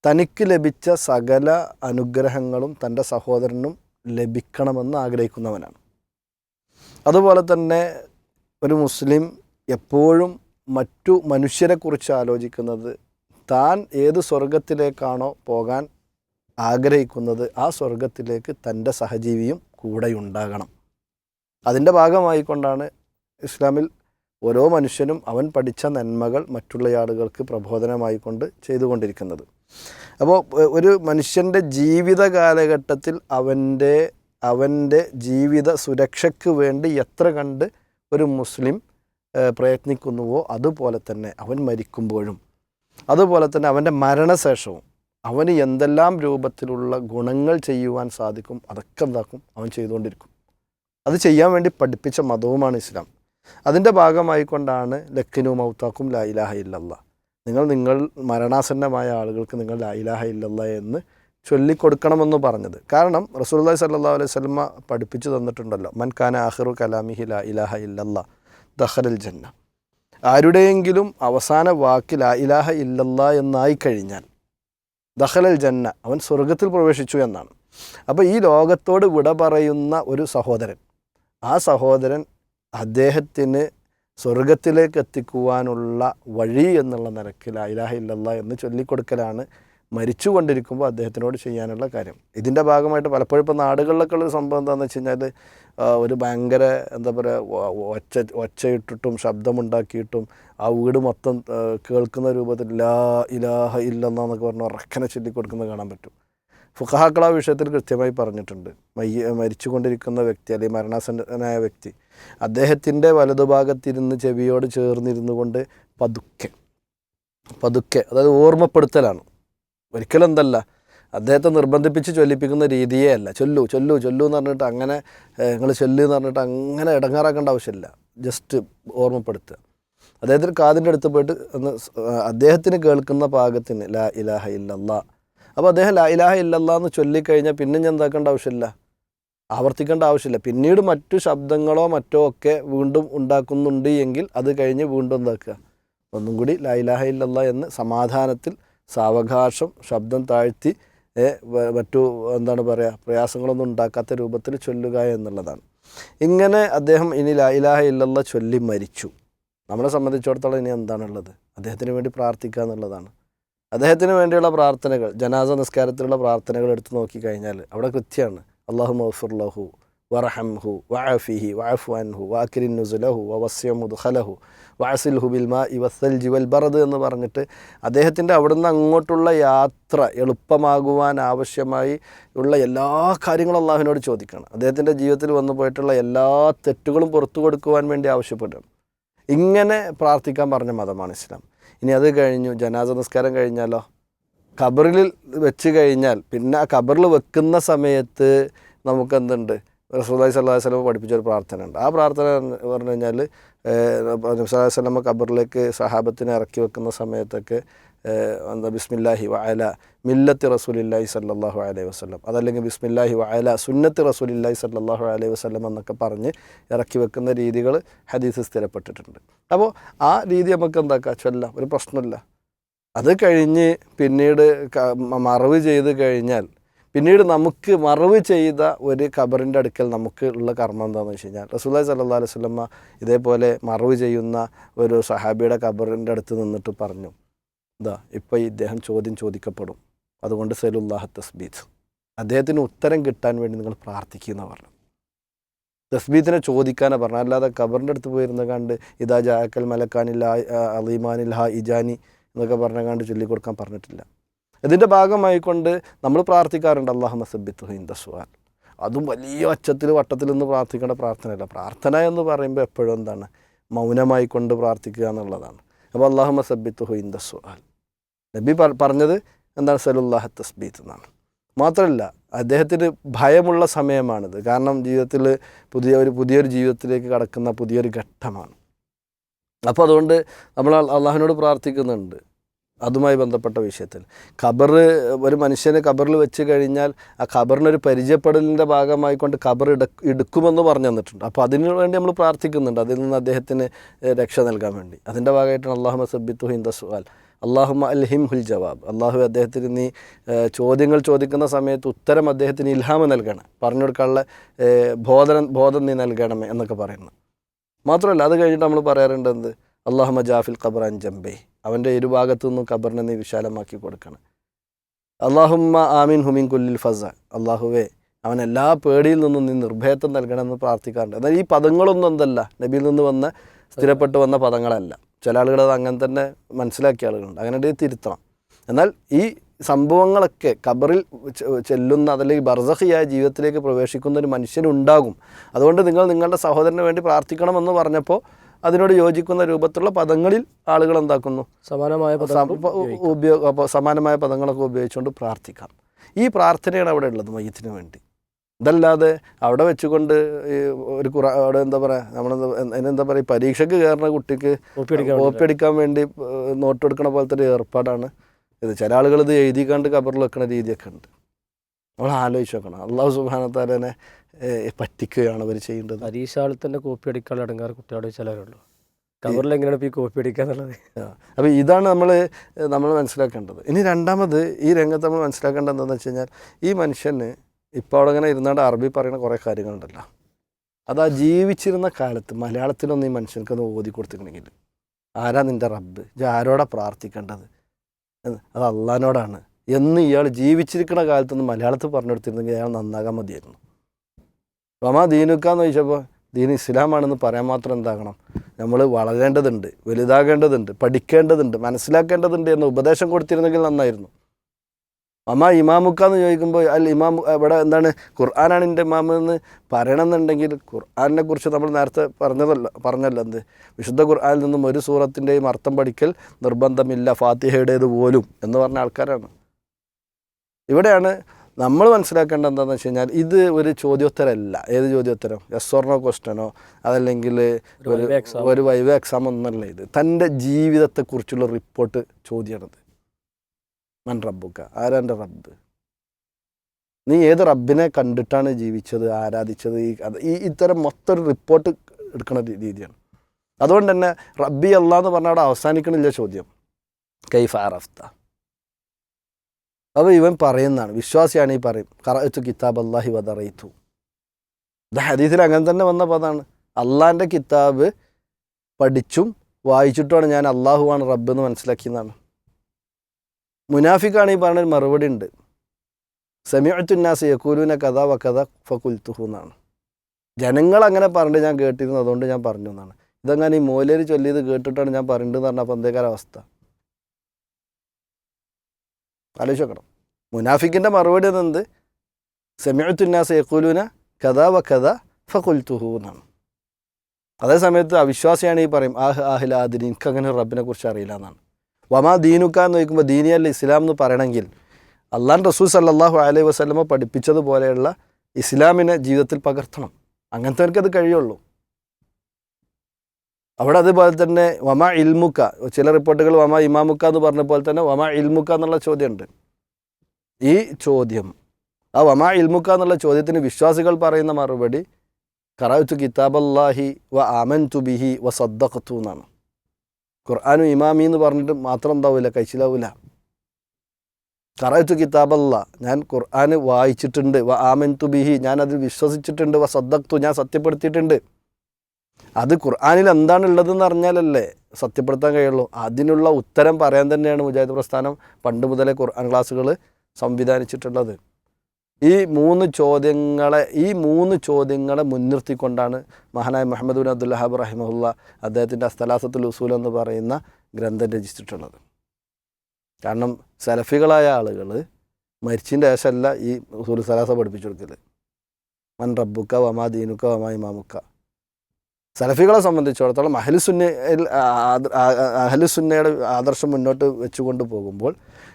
തനിക്ക് ലഭിച്ച സകല അനുഗ്രഹങ്ങളും തന്റെ സഹോദരനും ലഭിക്കണമെന്ന് ആഗ്രഹിക്കുന്നവനാണ്. അതുപോലെ തന്നെ ഒരു മുസ്ലിം എപ്പോഴും മറ്റു മനുഷ്യരെക്കുറിച്ച് ആലോചിക്കുന്നത് താൻ ഏത് സ്വർഗത്തിലേക്കാണോ പോകാൻ ആഗ്രഹിക്കുന്നത് ആ സ്വർഗത്തിലേക്ക് തന്റെ സഹജീവിയും കൂടെയുണ്ടാകണം. അതിന്റെ ഭാഗമായിക്കൊണ്ടാണ് ഇസ്ലാമിൽ ഓരോ മനുഷ്യനും അവൻ പഠിച്ച നന്മകൾ മറ്റുള്ള ആളുകൾക്ക് പ്രബോധനമായിക്കൊണ്ട് ചെയ്തുകൊണ്ടിരിക്കുന്നത്. അപ്പോൾ ഒരു മനുഷ്യന്റെ ജീവിത കാലഘട്ടത്തിൽ അവന്റെ അവന്റെ ജീവിത സുരക്ഷയ്ക്ക് വേണ്ടി എത്ര കണ്ട് ഒരു മുസ്ലിം പ്രയത്നിക്കുന്നുവോ അതുപോലെ തന്നെ അവൻ മരിക്കുമ്പോഴും അതുപോലെ തന്നെ അവന്റെ മരണശേഷവും അവന് എന്തെല്ലാം രൂപത്തിലുള്ള ഗുണങ്ങൾ ചെയ്യുവാൻ സാധിക്കും അതൊക്കെ എന്താക്കും? അവൻ ചെയ്തുകൊണ്ടിരിക്കും. അത് ചെയ്യാൻ വേണ്ടി പഠിപ്പിച്ച മതവുമാണ് ഇസ്ലാം. അതിന്റെ ഭാഗമായിക്കൊണ്ടാണ് ലക്കിനു മൗത്താക്കും ലാ ഇലാഹ ഇല്ലല്ല. നിങ്ങൾ നിങ്ങൾ മരണാസന്നമായ ആളുകൾക്ക് നിങ്ങൾ ലാ ഇലാഹ ഇല്ലല്ല എന്ന് ചൊല്ലിക്കൊടുക്കണമെന്ന് പറഞ്ഞത്. കാരണം റസൂലുള്ളാഹി സല്ലാ അലൈഹി സ്വലമ പഠിപ്പിച്ചു തന്നിട്ടുണ്ടല്ലോ മൻ കാന ആഹിറു കലാമിഹി ലാ ഇലാഹ ഇല്ലല്ല ദഖലൽ ജന്ന. ആരുടെയെങ്കിലും അവസാന വാക്കിൽ ലാ ഇലാഹ ഇല്ലല്ല എന്നായി കഴിഞ്ഞാൽ ദഖലൽ ജന്ന അവൻ സ്വർഗത്തിൽ പ്രവേശിച്ചു എന്നാണ്. അപ്പോൾ ഈ ലോകത്തോട് വിട പറയുന്ന ഒരു സഹോദരൻ ആ സഹോദരൻ അദ്ദേഹത്തിന് സ്വർഗത്തിലേക്ക് എത്തിക്കുവാനുള്ള വഴി എന്നുള്ള നിരക്കിൽ ഇലാഹ ഇല്ലല്ല എന്ന് ചൊല്ലിക്കൊടുക്കലാണ് മരിച്ചുകൊണ്ടിരിക്കുമ്പോൾ അദ്ദേഹത്തിനോട് ചെയ്യാനുള്ള കാര്യം. ഇതിന്റെ ഭാഗമായിട്ട് പലപ്പോഴും ഇപ്പോൾ നാടുകളിലൊക്കെ ഉള്ള സംഭവം എന്താണെന്ന് വെച്ച് കഴിഞ്ഞാൽ ഒരു ഭയങ്കര എന്താ പറയുക ഒച്ച ഒച്ചയിട്ടിട്ടും ശബ്ദമുണ്ടാക്കിയിട്ടും ആ വീട് മൊത്തം കേൾക്കുന്ന രൂപത്തിൽ ലാ ഇലാഹ ഇല്ലെന്നൊക്കെ പറഞ്ഞ് ഉറക്കനെ ചൊല്ലിക്കൊടുക്കുന്നത് കാണാൻ പറ്റും. ഫുഖഹാക്കൾ ആ വിഷയത്തിൽ കൃത്യമായി പറഞ്ഞിട്ടുണ്ട്. മയ്യ മരിച്ചുകൊണ്ടിരിക്കുന്ന വ്യക്തി അല്ലെങ്കിൽ മരണാസന്നനായ വ്യക്തി അദ്ദേഹത്തിന്റെ വലതുഭാഗത്തിരുന്ന് ചെവിയോട് ചേർന്നിരുന്നു കൊണ്ട് പതുക്കെ പതുക്കെ അതായത് ഓർമ്മപ്പെടുത്തലാണ്. ഒരിക്കലും എന്തല്ല അദ്ദേഹത്തെ നിർബന്ധിപ്പിച്ച് ചൊല്ലിപ്പിക്കുന്ന രീതിയേ അല്ല. ചൊല്ലു ചൊല്ലു ചൊല്ലു എന്ന് പറഞ്ഞിട്ട് അങ്ങനെ നിങ്ങൾ ചൊല്ലു എന്ന് പറഞ്ഞിട്ട് അങ്ങനെ ഇടങ്ങാറാക്കേണ്ട ആവശ്യമില്ല. ജസ്റ്റ് ഓർമ്മപ്പെടുത്തുക. അദ്ദേഹത്തിന് കാതിന്റെ അടുത്ത് പോയിട്ട് ഒന്ന് അദ്ദേഹത്തിന് കേൾക്കുന്ന പാകത്തിന് ലാ ഇലാഹ ഇല്ലല്ലാ. അപ്പോൾ അദ്ദേഹം ലാ ഇലാഹ ഇല്ലല്ലാ എന്ന് ചൊല്ലിക്കഴിഞ്ഞാൽ പിന്നെ ഞാൻ എന്താക്കേണ്ട ആവശ്യമില്ല. ആവർത്തിക്കേണ്ട ആവശ്യമില്ല. പിന്നീട് മറ്റു ശബ്ദങ്ങളോ മറ്റോ ഒക്കെ വീണ്ടും ഉണ്ടാക്കുന്നുണ്ട് എങ്കിൽ അത് കഴിഞ്ഞ് വീണ്ടും എന്താക്കുക? ഒന്നും കൂടി ലൈലാഹ ഇല്ലല്ലാ എന്ന് സമാധാനത്തിൽ സാവകാശം ശബ്ദം താഴ്ത്തി മറ്റു എന്താണ് പറയുക പ്രയാസങ്ങളൊന്നും ഉണ്ടാക്കാത്ത രൂപത്തിൽ ചൊല്ലുക എന്നുള്ളതാണ്. ഇങ്ങനെ അദ്ദേഹം ഇനി ലൈലാഹ ഇല്ലല്ലാ ചൊല്ലി മരിച്ചു. നമ്മളെ സംബന്ധിച്ചിടത്തോളം ഇനി എന്താണുള്ളത്? അദ്ദേഹത്തിന് വേണ്ടി പ്രാർത്ഥിക്കുക എന്നുള്ളതാണ്. അദ്ദേഹത്തിന് വേണ്ടിയുള്ള പ്രാർത്ഥനകൾ ജനാസ നിസ്കാരത്തിലുള്ള പ്രാർത്ഥനകൾ എടുത്തു നോക്കിക്കഴിഞ്ഞാൽ അവിടെ കൃത്യമാണ്. അള്ളാഹു മഫുർലഹു വറഹംഹു വഅഫിഹി വഅഫു അൻഹു വാക്കിരിൻ നുസുലഹു വവസ്യ മുദ്ഖലഹു വഅസിൽഹു ബിൽമാ ഇവസൽ ജിവൽ ബറദ് എന്ന് പറഞ്ഞിട്ട് അദ്ദേഹത്തിന്റെ അവിടുന്ന് അങ്ങോട്ടുള്ള യാത്ര എളുപ്പമാകുവാൻ ആവശ്യമായി ഉള്ള എല്ലാ കാര്യങ്ങളും അള്ളാഹുവിനോട് ചോദിക്കണം. അദ്ദേഹത്തിന്റെ ജീവിതത്തിൽ വന്നു പോയിട്ടുള്ള എല്ലാ തെറ്റുകളും പുറത്തു കൊടുക്കുവാൻ വേണ്ടി ആവശ്യപ്പെടുകയാണ് ഇങ്ങനെ പ്രാർത്ഥിക്കാൻ പറഞ്ഞ മതമാണ് ഇസ്ലാം. ഇനി അത് കഴിഞ്ഞു ജനാസ നിസ്കാരം കഴിഞ്ഞാലോ? ഖബറിൽ വെച്ച് കഴിഞ്ഞാൽ പിന്നെ ആ ഖബറിൽ വെക്കുന്ന സമയത്ത് നമുക്ക് എന്തുണ്ട് റസൂല്ലായി സല്ലാഹു വസ്ലം പഠിപ്പിച്ച ഒരു പ്രാർത്ഥന ഉണ്ട് ആ പ്രാർത്ഥന പറഞ്ഞു കഴിഞ്ഞാൽ നബ്സല്ലാഹു വസ്ലമ ഖബറിലേക്ക് സഹാബത്തിനെ ഇറക്കി വെക്കുന്ന സമയത്തൊക്കെ എന്താ ബിസ്മില്ലാഹി വഅല മില്ലത്തി റസൂലില്ലാഹി സല്ലാഹു അലൈഹി വസ്ലം അതല്ലെങ്കിൽ ബിസ്മില്ലാഹി വഅല സുന്നത്തി റസൂലില്ലാഹി സല്ലാഹു അലൈഹി വസ്ലം എന്നൊക്കെ പറഞ്ഞ് ഇറക്കി വെക്കുന്ന രീതികൾ ഹദീസ് സ്ഥിരപ്പെട്ടിട്ടുണ്ട്. അപ്പോൾ ആ രീതി നമുക്ക് എന്താക്കാം? ചൊല്ലാം. ഒരു പ്രശ്നമില്ല. അത് കഴിഞ്ഞ് പിന്നീട് മറവ് ചെയ്ത് കഴിഞ്ഞാൽ പിന്നീട് നമുക്ക് മറവ് ചെയ്ത ഒരു ഖബറിന്റെ അടുക്കൽ നമുക്ക് ഉള്ള കർമ്മം എന്താണെന്ന് വെച്ച് കഴിഞ്ഞാൽ റസൂല്ലാ സല്ലാ അലൈഹി സ്വലമ്മ ഇതേപോലെ മറവ് ചെയ്യുന്ന ഒരു സഹാബിയുടെ ഖബറിന്റെ അടുത്ത് നിന്നിട്ട് പറഞ്ഞു ഇതാ ഇപ്പോൾ ഇദ്ദേഹം ചോദ്യം ചോദിക്കപ്പെടും. അതുകൊണ്ട് സലുല്ലാഹ തസ്ബീത്ത്. അദ്ദേഹത്തിന് ഉത്തരം കിട്ടാൻ വേണ്ടി നിങ്ങൾ പ്രാർത്ഥിക്കുന്ന പറഞ്ഞു. തസ്ബീത്തിനെ ചോദിക്കാനാണ് പറഞ്ഞു അല്ലാതെ ഖബറിന്റെ അടുത്ത് പോയിരുന്ന കണ്ട് ഇതാ ജാക്കൽ മലക്കാനില്ല അലീമാനിൽ ഇജാനി. എന്നൊക്കെ ചൊല്ലി ചൊല്ലിക്കൊടുക്കാൻ പറഞ്ഞിട്ടില്ല. ഇതിന്റെ ഭാഗമായിക്കൊണ്ട് നമ്മൾ പ്രാർത്ഥിക്കാറുണ്ട് അള്ളാഹു മസബിത്ത് ഹിന്ദസ്വാൻ അതും വലിയ ഒച്ചത്തിൽ വട്ടത്തിൽ നിന്ന് പ്രാർത്ഥിക്കേണ്ട പ്രാർത്ഥനയല്ല. പ്രാർത്ഥന എന്ന് പറയുമ്പോൾ എപ്പോഴും എന്താണ്? മൗനമായി കൊണ്ട് പ്രാർത്ഥിക്കുക എന്നുള്ളതാണ്. അപ്പോൾ അള്ളാഹു മസബിത്ത് ഹിന്ദസ്വാൻ നബി പറഞ്ഞത് എന്താണ്? സലുല്ലാഹ തസ്ബീത്ത് എന്നാണ്. മാത്രമല്ല അദ്ദേഹത്തിന് ഭയമുള്ള സമയമാണിത്. കാരണം ജീവിതത്തിൽ പുതിയ ഒരു പുതിയൊരു ജീവിതത്തിലേക്ക് കടക്കുന്ന പുതിയൊരു ഘട്ടമാണ്. അപ്പോൾ അതുകൊണ്ട് നമ്മൾ അള്ളാഹുവിനോട് പ്രാർത്ഥിക്കുന്നുണ്ട്. അതുമായി ബന്ധപ്പെട്ട വിഷയത്തിൽ. ഖബർ ഒരു മനുഷ്യനെ ഖബറിൽ വെച്ച് കഴിഞ്ഞാൽ ആ ഖബറിനൊരു പരിചയപ്പെടലിന്റെ ഭാഗമായിക്കൊണ്ട് ഖബർ എടുക്കുമെന്ന് പറഞ്ഞു തന്നിട്ടുണ്ട്. അപ്പോൾ അതിനു വേണ്ടി നമ്മൾ പ്രാർത്ഥിക്കുന്നുണ്ട്. അതിൽ നിന്ന് അദ്ദേഹത്തിന് രക്ഷ നൽകാൻ വേണ്ടി. അതിന്റെ ഭാഗമായിട്ടാണ് അള്ളാഹു മസബിത്തു ഹിന്ദ സുഹാൽ അള്ളാഹുമ അൽഹിം ഹുൽ ജവാബ്. അള്ളാഹു അദ്ദേഹത്തിന് നീ ചോദ്യങ്ങൾ ചോദിക്കുന്ന സമയത്ത് ഉത്തരം അദ്ദേഹത്തിന് ഇൽഹാമ നൽകണം. പറഞ്ഞു കൊടുക്കാനുള്ള ബോധന ബോധം നീ നൽകണമേ എന്നൊക്കെ പറയുന്നു മാത്രമല്ല അത് കഴിഞ്ഞിട്ട് നമ്മൾ പറയാറുണ്ട് എന്ത്? അള്ളാഹുമ ജാഫിൽ ഖബർ ജംബേ. അവന്റെ ഇരുഭാഗത്തു നിന്നും ഖബറിനെ നീ വിശാലമാക്കി കൊടുക്കണം. അള്ളാഹുമ്മ ആമീൻ ഹുമീൻ കുല്ലിൽ ഫസ അള്ളാഹുവേ അവൻ എല്ലാ പേടിയിൽ നിന്നും നീ നിർഭയത്വം നൽകണമെന്ന് പ്രാർത്ഥിക്കാറുണ്ട്. എന്നാൽ ഈ പദങ്ങളൊന്നും എന്തല്ല. നബിയിൽ നിന്ന് വന്ന സ്ഥിരപ്പെട്ട് വന്ന പദങ്ങളല്ല. ചില ആളുകൾ അത് അങ്ങനെ തന്നെ മനസ്സിലാക്കിയ ആളുകളുണ്ട്. അങ്ങനെ തിരുത്തണം. എന്നാൽ ഈ സംഭവങ്ങളൊക്കെ ഖബറിൽ ചെല്ലുന്ന അതല്ലെങ്കിൽ ബർസഹിയായ ജീവിതത്തിലേക്ക് പ്രവേശിക്കുന്ന ഒരു മനുഷ്യനുണ്ടാകും. അതുകൊണ്ട് നിങ്ങൾ നിങ്ങളുടെ സഹോദരന് വേണ്ടി പ്രാർത്ഥിക്കണമെന്ന് പറഞ്ഞപ്പോൾ അതിനോട് യോജിക്കുന്ന രൂപത്തിലുള്ള പദങ്ങളിൽ ആളുകൾ എന്താക്കുന്നു? സമാനമായ ഉപയോഗ സമാനമായ പദങ്ങളൊക്കെ ഉപയോഗിച്ചുകൊണ്ട് പ്രാർത്ഥിക്കാം. ഈ പ്രാർത്ഥനയാണ് അവിടെ ഉള്ളത് മയ്യത്തിന് വേണ്ടി. ഇതല്ലാതെ അവിടെ വെച്ചുകൊണ്ട് ഈ ഒരു കുറ അവിടെ എന്താ പറയുക നമ്മളെന്താ അതിനെന്താ പറയുക പരീക്ഷയ്ക്ക് കയറുന്ന കുട്ടിക്ക് കോപ്പി അടിക്കാൻ വേണ്ടി നോട്ടെടുക്കണ നോട്ട് എടുക്കണ പോലത്തെ ഒരു ഏർപ്പാടാണ് ഇത്. ചില ആളുകൾ ഇത് എഴുതിക്കാണ്ട് കബറിൽ വെക്കുന്ന രീതിയൊക്കെ ഉണ്ട്. നമ്മൾ ആലോചിച്ച് നോക്കണം. അള്ളാഹു സുബാനത്താരനെ പറ്റിക്കുകയാണ് അവർ ചെയ്യേണ്ടത്. പരീക്ഷ ഹാളിൽ കോപ്പി അടിക്കാൻ അടങ്ങാറ് കുട്ടികളുടെ ചിലരുള്ളൂ. കവറിൽ എങ്ങനെയാണ് ഈ കോപ്പി അടിക്കുക എന്നുള്ളത് അപ്പോൾ ഇതാണ് നമ്മൾ നമ്മൾ മനസ്സിലാക്കേണ്ടത്. ഇനി രണ്ടാമത് ഈ രംഗത്ത് നമ്മൾ മനസ്സിലാക്കേണ്ടത് എന്താണെന്ന് വെച്ച് കഴിഞ്ഞാൽ ഈ മനുഷ്യന് ഇപ്പോൾ അവിടെ ഇങ്ങനെ ഇരുന്നാണ്ട് അറബി പറയുന്ന കുറേ കാര്യങ്ങളുണ്ടല്ലോ. അത് ആ ജീവിച്ചിരുന്ന കാലത്ത് മലയാളത്തിലൊന്നും ഈ മനുഷ്യർക്ക് അത് ഓതി കൊടുത്തിട്ടുണ്ടെങ്കിൽ ആരാ നിന്റെ റബ്ബ്? ഇത് ആരോടാ പ്രാർത്ഥിക്കേണ്ടത്? അത് അള്ളഹാനോടാണ്. എന്ന് ഇയാൾ ജീവിച്ചിരിക്കുന്ന കാലത്തൊന്ന് മലയാളത്തിൽ പറഞ്ഞു കൊടുത്തിരുന്നെങ്കിൽ അയാൾ നന്നാകാൻ മതിയായിരുന്നു. റമാ ദീനുക്കാന്ന് ചോദിച്ചപ്പോൾ ദീൻ ഇസ്ലാമാണെന്ന് പറയാൻ മാത്രം എന്താകണം? നമ്മൾ വളരേണ്ടതുണ്ട് വലുതാകേണ്ടതുണ്ട് പഠിക്കേണ്ടതുണ്ട് മനസ്സിലാക്കേണ്ടതുണ്ട് എന്ന ഉപദേശം കൊടുത്തിരുന്നെങ്കിൽ നന്നായിരുന്നു. അമ്മ ഇമാമുക്കാന്ന് ചോദിക്കുമ്പോൾ അൽ ഇമാം ഇവിടെ എന്താണ് ഖുർആനാണ് എന്റെ ഇമാമ എന്ന് പറയണമെന്നുണ്ടെങ്കിൽ ഖുർആാനിനെ കുറിച്ച് നമ്മൾ നേരത്തെ പറഞ്ഞതല്ല പറഞ്ഞല്ലോ എന്ത്? വിശുദ്ധ ഖുർആാനിൽ നിന്നും ഒരു സൂറത്തിന്റെയും അർത്ഥം പഠിക്കൽ നിർബന്ധമില്ല ഫാത്തിഹയുടേത് പോലും എന്ന് പറഞ്ഞ ആൾക്കാരാണ്. ഇവിടെയാണ് നമ്മൾ മനസ്സിലാക്കേണ്ടത് എന്താണെന്ന് വെച്ച് കഴിഞ്ഞാൽ ഇത് ഒരു ചോദ്യോത്തരമല്ല ഏത് ചോദ്യോത്തരം? എസ് ഓർണോ ക്വസ്റ്റനോ അതല്ലെങ്കിൽ ഒരു ഒരു വൈവ എക്സാം ഒന്നല്ല ഇത്. തന്റെ ജീവിതത്തെക്കുറിച്ചുള്ള റിപ്പോർട്ട് ചോദ്യമാണത്. മൻ റബ്ബുക്ക ആരാന്റെ റബ്ബ് നീ ഏത് റബ്ബിനെ കണ്ടിട്ടാണ് ജീവിച്ചത് ആരാധിച്ചത്? ഈ അത് ഈ ഇത്തരം മൊത്തം ഒരു റിപ്പോർട്ട് എടുക്കുന്ന രീതിയാണ്. അതുകൊണ്ട് തന്നെ റബ്ബി അല്ലാന്ന് പറഞ്ഞാൽ അവിടെ അവസാനിക്കണില്ല ചോദ്യം. കൈഫ അറഫ്ത. അപ്പോൾ ഇവൻ പറയുന്നതാണ്. വിശ്വാസിയാണ് ഈ പറയും കറത്തു കിതാബ് അള്ളാഹി വതറയിത്തു ഇത് ഹദീസിൽ അങ്ങനെ തന്നെ വന്ന പദമാണ്. അള്ളാഹിന്റെ കിതാബ് പഠിച്ചും വായിച്ചിട്ടുമാണ് ഞാൻ അള്ളാഹുവാണ് റബ്ബ് എന്ന് മനസ്സിലാക്കിയെന്നാണ്. മുനാഫിക്കാണ് ഈ പറഞ്ഞൊരു മറുപടി ഉണ്ട്. സമീഅത്തുന്നാസ് യക്കൂലൂന കഥ വ കഥ ഫകുൽത്തുഹു എന്നാണ്. ജനങ്ങൾ അങ്ങനെ പറഞ്ഞിട്ട് ഞാൻ കേട്ടിരുന്നു അതുകൊണ്ട് ഞാൻ പറഞ്ഞു എന്നാണ്. ഇതങ്ങനെ ഈ മോലേര് ചൊല്ലിയത് കേട്ടിട്ടാണ് ഞാൻ പറഞ്ഞിട്ട് പറഞ്ഞപ്പോൾ എന്തേക്കാര അവസ്ഥ? ആലോചിച്ച് നോക്കണം. മുനാഫിക്കിന്റെ മറുപടി എന്നത് സമീഅത്തുന്നാസ് യക്കൂലൂന കഥ വ കഥ ഫകുൽത്തുഹു എന്നാണ്. അതേ സമയത്ത് അവിശ്വാസിയാണ് ഈ പറയും ആഹ് ആഹിൽ ആദിന് എനിക്ക് അങ്ങനെ റബ്ബിനെ കുറിച്ച് അറിയില്ല എന്നാണ്. വമാ ദീനുക്ക എന്ന് ചോദിക്കുമ്പോൾ ദീനിയല്ല ഇസ്ലാം എന്ന് പറയണമെങ്കിൽ അള്ളാൻ റസൂൽ സല്ലാഹു അലൈഹി വസ്ലമ പഠിപ്പിച്ചതുപോലെയുള്ള ഇസ്ലാമിനെ ജീവിതത്തിൽ പകർത്തണം. അങ്ങനത്തെ അത് കഴിയുള്ളൂ. അവിടെ അതുപോലെ തന്നെ വമ ഇൽമുക്ക ചില റിപ്പോർട്ടുകൾ വമ ഇമാമുക്ക എന്ന് പറഞ്ഞ പോലെ തന്നെ വമ ഇൽമുക്ക എന്നുള്ള ചോദ്യമുണ്ട്. ഈ ചോദ്യം ആ വമ ഇൽമുക്ക എന്നുള്ള ചോദ്യത്തിന് വിശ്വാസികൾ പറയുന്ന മറുപടി കറാത്തു കിതാബല്ലാഹി വ ആമൻ തുബിഹി വ സദ്ദഖത്തു എന്നാണ്. ഖുർആാനു ഇമാമി എന്ന് പറഞ്ഞിട്ട് മാത്രം എന്താവില്ല കഴിച്ചിലാവില്ല കറാത്തു കിതാബല്ല ഞാൻ ഖുർആാന് വായിച്ചിട്ടുണ്ട്. വ ആമൻ തുബിഹി ഞാൻ അതിൽ വിശ്വസിച്ചിട്ടുണ്ട്. വ സദ്ദഖത്തു ഞാൻ സത്യപ്പെടുത്തിയിട്ടുണ്ട്. അത് ഖുർആാനിൽ എന്താണ് ഉള്ളതെന്ന് അറിഞ്ഞാലല്ലേ സത്യപ്പെടുത്താൻ കഴിയുള്ളൂ. അതിനുള്ള ഉത്തരം പറയാൻ തന്നെയാണ് മുജാഹിദ് പ്രസ്ഥാനം പണ്ട് മുതലേ ഖുർആൻ ക്ലാസ്സുകൾ സംവിധാനിച്ചിട്ടുള്ളത്. ഈ മൂന്ന് ചോദ്യങ്ങളെ ഈ മൂന്ന് ചോദ്യങ്ങളെ മുൻനിർത്തിക്കൊണ്ടാണ് മഹാനായ മുഹമ്മദ് ബിൻ അബ്ദുല്ലാഹാബ് റഹിമുല്ല അദ്ദേഹത്തിന്റെ അസ്തലാസത്തുൽ ഉസൂൽ എന്ന് പറയുന്ന ഗ്രന്ഥം രചിച്ചിട്ടുള്ളത്. കാരണം സലഫികളായ ആളുകൾ മരിച്ചിന്റെ ശേഷമല്ല ഈ ഉസൂൽ സലാസ പഠിപ്പിച്ചു കൊടുക്കൽ മൻ റബ്ബുക്ക വമാ ദീനുക്ക വമാ ഇമാമുക്ക സലഫികളെ സംബന്ധിച്ചിടത്തോളം അഹലുസുന്നയിൽ അഹലുസുന്നയുടെ ആദർശം മുന്നോട്ട് വെച്ചുകൊണ്ട് പോകുമ്പോൾ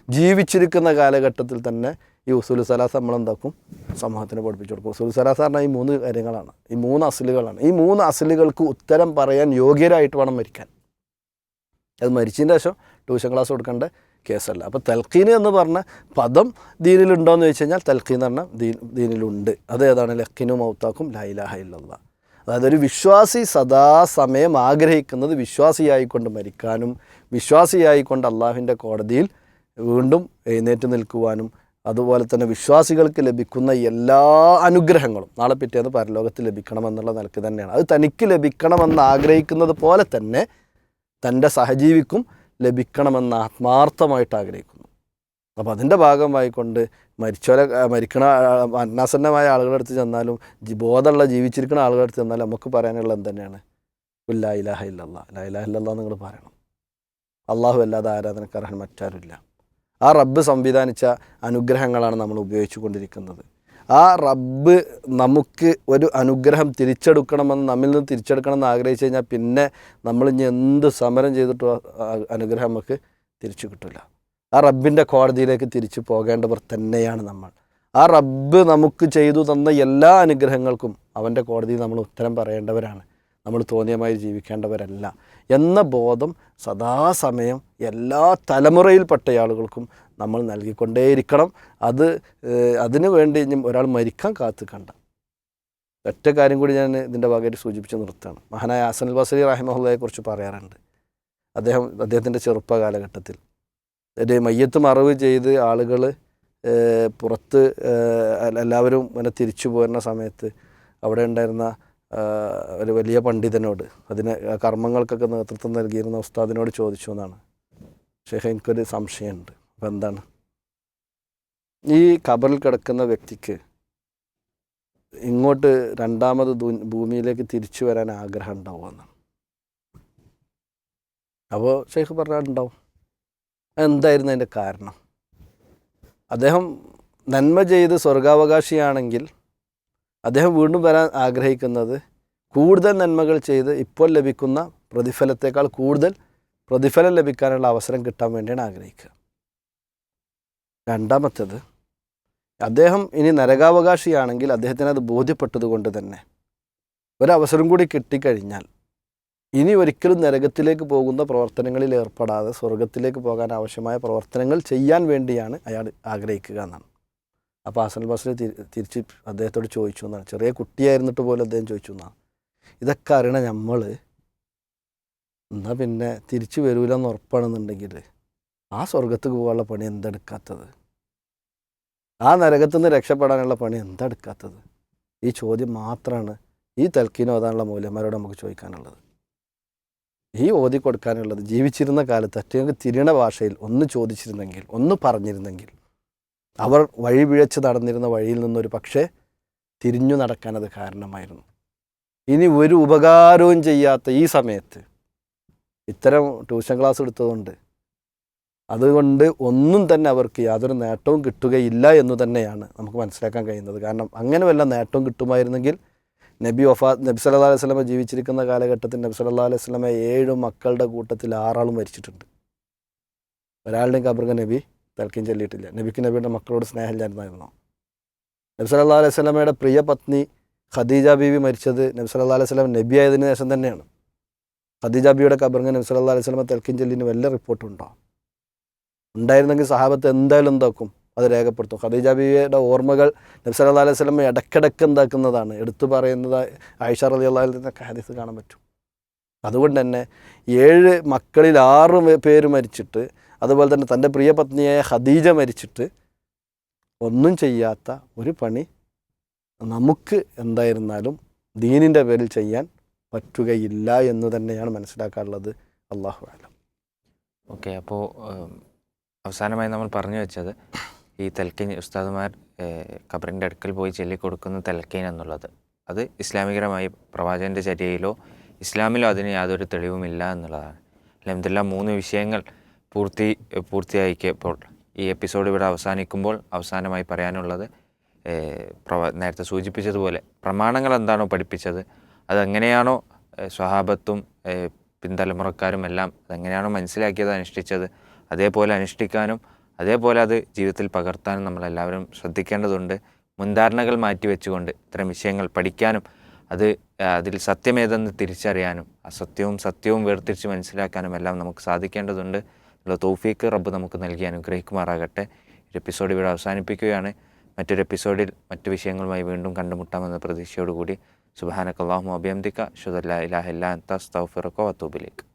ജീവിച്ചിരിക്കുന്ന കാലഘട്ടത്തിൽ തന്നെ ഈ ഉസൂൽ സലാസ് നമ്മളെന്താക്കും സമൂഹത്തിന് പഠിപ്പിച്ചു കൊടുക്കും. ഉസൂൽ പറഞ്ഞാൽ ഈ മൂന്ന് കാര്യങ്ങളാണ്. ഈ മൂന്ന് അസലുകളാണ്. ഈ മൂന്ന് അസലുകൾക്ക് ഉത്തരം പറയാൻ യോഗ്യരായിട്ട് വേണം മരിക്കാൻ. അത് മരിച്ചതിന് ശേഷം ട്യൂഷൻ ക്ലാസ് കൊടുക്കേണ്ട കേസല്ല. അപ്പോൾ തൽക്കീന് എന്ന് പറഞ്ഞ പദം ദീനിലുണ്ടോ എന്ന് ചോദിച്ചു കഴിഞ്ഞാൽ തൽക്കീൻ എന്ന് പറഞ്ഞാൽ ദീൻ ദീനിലുണ്ട്. അത് ഏതാണ്? ലക്കിനും മൗത്താക്കും ലൈലാഹ ഇല്ലല്ല. അതായത് ഒരു വിശ്വാസി സദാസമയം ആഗ്രഹിക്കുന്നത് വിശ്വാസിയായിക്കൊണ്ട് മരിക്കാനും വിശ്വാസിയായിക്കൊണ്ട് അള്ളാഹുവിന്റെ കോടതിയിൽ വീണ്ടും എഴുന്നേറ്റ് നിൽക്കുവാനും അതുപോലെ തന്നെ വിശ്വാസികൾക്ക് ലഭിക്കുന്ന എല്ലാ അനുഗ്രഹങ്ങളും നാളെ പിറ്റേന്ന് പരലോകത്ത് ലഭിക്കണമെന്നുള്ള നിലയ്ക്ക് തന്നെയാണ്. അത് തനിക്ക് ലഭിക്കണമെന്ന് ആഗ്രഹിക്കുന്നത് പോലെ തന്നെ തന്റെ സഹജീവിക്കും ലഭിക്കണമെന്ന് ആത്മാർത്ഥമായിട്ട് ആഗ്രഹിക്കുന്നു. അപ്പോൾ അതിന്റെ ഭാഗമായിക്കൊണ്ട് മരിച്ചവരെ ആ, മരിക്കണ മരണാസന്നമായ ആളുകളുടെ അടുത്ത് ചെന്നാലും ബോധമുള്ള ജീവിച്ചിരിക്കുന്ന ആളുകളുടെ അടുത്ത് ചെന്നാലും നമുക്ക് പറയാനുള്ള എന്ത് ലാ ഇലാഹ ഇല്ലല്ല. ഇലാഹ നിങ്ങൾ പറയണം. അള്ളാഹു അല്ലാതെ ആരാധനക്കാരൻ മറ്റാരുമില്ല. ആ റബ്ബ് സംവിധാനിച്ച അനുഗ്രഹങ്ങളാണ് നമ്മൾ ഉപയോഗിച്ചു കൊണ്ടിരിക്കുന്നത് ആ റബ്ബ് നമുക്ക് ഒരു അനുഗ്രഹം തിരിച്ചെടുക്കണമെന്ന് നമ്മിൽ നിന്ന് തിരിച്ചെടുക്കണമെന്ന് ആഗ്രഹിച്ചു കഴിഞ്ഞാൽ പിന്നെ നമ്മൾ ഇനി എന്ത് സമരം ചെയ്തിട്ടും അനുഗ്രഹം നമുക്ക് തിരിച്ചു കിട്ടില്ല ആ റബ്ബിന്റെ കോടതിയിലേക്ക് തിരിച്ചു പോകേണ്ടവർ തന്നെയാണ് നമ്മൾ. ആ റബ്ബ് നമുക്ക് ചെയ്തു തന്ന എല്ലാ അനുഗ്രഹങ്ങൾക്കും അവന്റെ കോടതിയിൽ നമ്മൾ ഉത്തരം പറയേണ്ടവരാണ്. നമ്മൾ തോന്നിയമായി ജീവിക്കേണ്ടവരല്ല. എന്ന ബോധം സദാസമയം എല്ലാ തലമുറയിൽപ്പെട്ട ആളുകൾക്കും നമ്മൾ നൽകിക്കൊണ്ടേയിരിക്കണം. അത് അതിനു വേണ്ടി ഒരാൾ മരിക്കാൻ കാത്തു കണ്ട ഒറ്റ കാര്യം കൂടി ഞാൻ ഇതിന്റെ ഭാഗമായിട്ട് സൂചിപ്പിച്ച് നിർത്തുകയാണ്. മഹാനായ അൽ ബസരി റഹിമഹുല്ലയെ പറയാറുണ്ട്. അദ്ദേഹം അദ്ദേഹത്തിന്റെ ചെറുപ്പ കാലഘട്ടത്തിൽ ഒരു മയ്യത്ത് മറവ് ചെയ്ത് ആളുകൾ പുറത്ത് എല്ലാവരും ഇങ്ങനെ തിരിച്ചു പോരുന്ന സമയത്ത് അവിടെ ഉണ്ടായിരുന്ന ഒരു വലിയ പണ്ഡിതനോട് അതിന് കർമ്മങ്ങൾക്കൊക്കെ നേതൃത്വം നൽകിയിരുന്ന ഉസ്താദിനോട് ചോദിച്ചു എന്നാണ്. ഷേഖ എനിക്കൊരു സംശയമുണ്ട്. അപ്പം എന്താണ്? ഈ കബറിൽ കിടക്കുന്ന വ്യക്തിക്ക് ഇങ്ങോട്ട് രണ്ടാമത് ഭൂമിയിലേക്ക് തിരിച്ചു വരാൻ ആഗ്രഹം ഉണ്ടാവുമെന്ന് അപ്പോൾ ഷെയ്ഖ് പറഞ്ഞാലുണ്ടാവും എന്തായിരുന്നു അതിന്റെ കാരണം? അദ്ദേഹം നന്മ ചെയ്ത് സ്വർഗാവകാശിയാണെങ്കിൽ അദ്ദേഹം വീണ്ടും വരാൻ ആഗ്രഹിക്കുന്നത് കൂടുതൽ നന്മകൾ ചെയ്ത് ഇപ്പോൾ ലഭിക്കുന്ന പ്രതിഫലത്തേക്കാൾ കൂടുതൽ പ്രതിഫലം ലഭിക്കാനുള്ള അവസരം കിട്ടാൻ വേണ്ടിയാണ് ആഗ്രഹിക്കുക. രണ്ടാമത്തത് അദ്ദേഹം ഇനി നരകാവകാശിയാണെങ്കിൽ അദ്ദേഹത്തിന് അത് ബോധ്യപ്പെട്ടത് കൊണ്ട് തന്നെ ഒരവസരം കൂടി കിട്ടിക്കഴിഞ്ഞാൽ ഇനി ഒരിക്കലും നരകത്തിലേക്ക് പോകുന്ന പ്രവർത്തനങ്ങളിൽ ഏർപ്പെടാതെ സ്വർഗത്തിലേക്ക് പോകാൻ ആവശ്യമായ പ്രവർത്തനങ്ങൾ ചെയ്യാൻ വേണ്ടിയാണ് അയാൾ ആഗ്രഹിക്കുക എന്നാണ്. അപ്പോൾ ഹസൻ ബസ്രി തിരിച്ച് അദ്ദേഹത്തോട് ചോദിച്ചു എന്നാണ്. ചെറിയ കുട്ടിയായിരുന്നിട്ട് പോലും അദ്ദേഹം ചോദിച്ചു എന്നാണ്. ഇതൊക്കെ അറിയണ നമ്മൾ എന്നാൽ പിന്നെ തിരിച്ചു വരൂലെന്ന് ഉറപ്പാണെന്നുണ്ടെങ്കിൽ ആ സ്വർഗത്തേക്ക് പോകാനുള്ള പണി എന്തെടുക്കാത്തത്? ആ നരകത്തു നിന്ന് രക്ഷപ്പെടാനുള്ള പണി എന്തെടുക്കാത്തത്? ഈ ചോദ്യം മാത്രമാണ് ഈ തൽക്കീനോദാനുള്ള മൂല്യന്മാരോട് നമുക്ക് ചോദിക്കാനുള്ളത്. ഈ ഓതി കൊടുക്കാനുള്ളത് ജീവിച്ചിരുന്ന കാലത്ത് അറ്റങ്ങൾക്ക് തിരിയണ ഭാഷയിൽ ഒന്ന് ചോദിച്ചിരുന്നെങ്കിൽ ഒന്ന് പറഞ്ഞിരുന്നെങ്കിൽ അവർ വഴി പിഴച്ച് നടന്നിരുന്ന വഴിയിൽ നിന്നൊരു പക്ഷേ തിരിഞ്ഞു നടക്കാൻ അത് കാരണമായിരുന്നു. ഇനി ഒരു ഉപകാരവും ചെയ്യാത്ത ഈ സമയത്ത് ഇത്തരം ട്യൂഷൻ ക്ലാസ് എടുത്തതുകൊണ്ട് അതുകൊണ്ട് ഒന്നും തന്നെ അവർക്ക് യാതൊരു നേട്ടവും കിട്ടുകയില്ല എന്ന് തന്നെയാണ് നമുക്ക് മനസ്സിലാക്കാൻ കഴിയുന്നത്. കാരണം അങ്ങനെ വല്ല നേട്ടവും കിട്ടുമായിരുന്നെങ്കിൽ നബി വഫാ നബി സല്ലാ അലൈഹി സ്വലമ ജീവിച്ചിരിക്കുന്ന കാലഘട്ടത്തിൽ നബി സല്ലാ അലൈഹി സ്വലമ ഏഴ് മക്കളുടെ കൂട്ടത്തിൽ ആറാളും മരിച്ചിട്ടുണ്ട്. ഒരാളുടെയും കബർഗ നബി തൽക്കം ചൊല്ലിയിട്ടില്ല. നബിക്ക് നബിയുടെ മക്കളോട് സ്നേഹമില്ലായിരുന്നായിരുന്നു നബി സല്ലാ അലൈഹി സ്വലമയുടെ പ്രിയ പത്നി ഖദീജ ബീവി മരിച്ചത് നബി സല്ലാ അലൈഹി സ്വലം നബി ആയതിനു ശേഷം തന്നെയാണ്. ഖദീജ ബിയുടെ കബർഗ നബി സല്ലാ അലൈഹി സ്വലമ തൽക്കം ചൊല്ലിന് വല്ല റിപ്പോർട്ടുണ്ടോ? ഉണ്ടായിരുന്നെങ്കിൽ സഹാബത്ത് എന്തായാലും എന്താക്കും? അത് രേഖപ്പെടുത്തും. ഖദീജ ബിവിയുടെ ഓർമ്മകൾ നബി സല്ലാ അലൈഹി സ്വലം ഇടക്കിടക്ക് എന്താക്കുന്നതാണ്? എടുത്തു പറയുന്നത് ആയിഷ റലി നിന്നൊക്കെ ഹദീസ് കാണാൻ പറ്റും. അതുകൊണ്ട് തന്നെ ഏഴ് മക്കളിൽ ആറ് പേര് മരിച്ചിട്ട് അതുപോലെ തന്നെ തന്റെ പ്രിയ പത്നിയായ ഖദീജ മരിച്ചിട്ട് ഒന്നും ചെയ്യാത്ത ഒരു പണി നമുക്ക് എന്തായിരുന്നാലും ദീനിന്റെ പേരിൽ ചെയ്യാൻ പറ്റുകയില്ല എന്ന് തന്നെയാണ് മനസ്സിലാക്കാനുള്ളത്. അള്ളാഹു ആലം ഓക്കെ അപ്പോൾ അവസാനമായി നമ്മൾ പറഞ്ഞു വെച്ചത് ഈ തെൽക്കീൻ ഉസ്താദുമാർ ഖബറിന്റെ അടുക്കൽ പോയി ചൊല്ലിക്കൊടുക്കുന്ന തൽക്കീൻ എന്നുള്ളത്. അത് ഇസ്ലാമികരമായി പ്രവാചകന്റെ ചര്യയിലോ ഇസ്ലാമിലോ അതിന് യാതൊരു തെളിവുമില്ല എന്നുള്ളതാണ്. അലഹമില്ല മൂന്ന് വിഷയങ്ങൾ പൂർത്തി പൂർത്തിയാക്കിയപ്പോൾ ഈ എപ്പിസോഡ് ഇവിടെ അവസാനിക്കുമ്പോൾ അവസാനമായി പറയാനുള്ളത് പ്രവ നേരത്തെ സൂചിപ്പിച്ചതുപോലെ പ്രമാണങ്ങൾ എന്താണോ പഠിപ്പിച്ചത് അതെങ്ങനെയാണോ സ്വഹാബത്തും പിൻതലമുറക്കാരും എല്ലാം അതെങ്ങനെയാണോ മനസ്സിലാക്കിയത് അനുഷ്ഠിച്ചത് അതേപോലെ അനുഷ്ഠിക്കാനും അതേപോലെ അത് ജീവിതത്തിൽ പകർത്താനും നമ്മളെല്ലാവരും ശ്രദ്ധിക്കേണ്ടതുണ്ട്. മുൻധാരണകൾ മാറ്റിവെച്ചുകൊണ്ട് ഇത്തരം വിഷയങ്ങൾ പഠിക്കാനും അത് അതിൽ സത്യമേതെന്ന് തിരിച്ചറിയാനും അസത്യവും സത്യവും വേർതിരിച്ച് മനസ്സിലാക്കാനും എല്ലാം നമുക്ക് സാധിക്കേണ്ടതുണ്ട്. ഉള്ള തോഫീക്ക് റബ്ബ് നമുക്ക് നൽകി അനുഗ്രഹിക്കുമാറാകട്ടെ. ഒരു എപ്പിസോഡ് ഇവിടെ അവസാനിപ്പിക്കുകയാണ്. മറ്റൊരു എപ്പിസോഡിൽ മറ്റു വിഷയങ്ങളുമായി വീണ്ടും കണ്ടുമുട്ടാമെന്ന പ്രതീക്ഷയോടുകൂടി. സുബാനക്കല്ലാഹു അഭ്യന്തിക്ക ഷുദല്ല ഇലാഹില്ല അന്ത. സ്തൗഫിറക്കോ വത്തൂബിലേക്ക്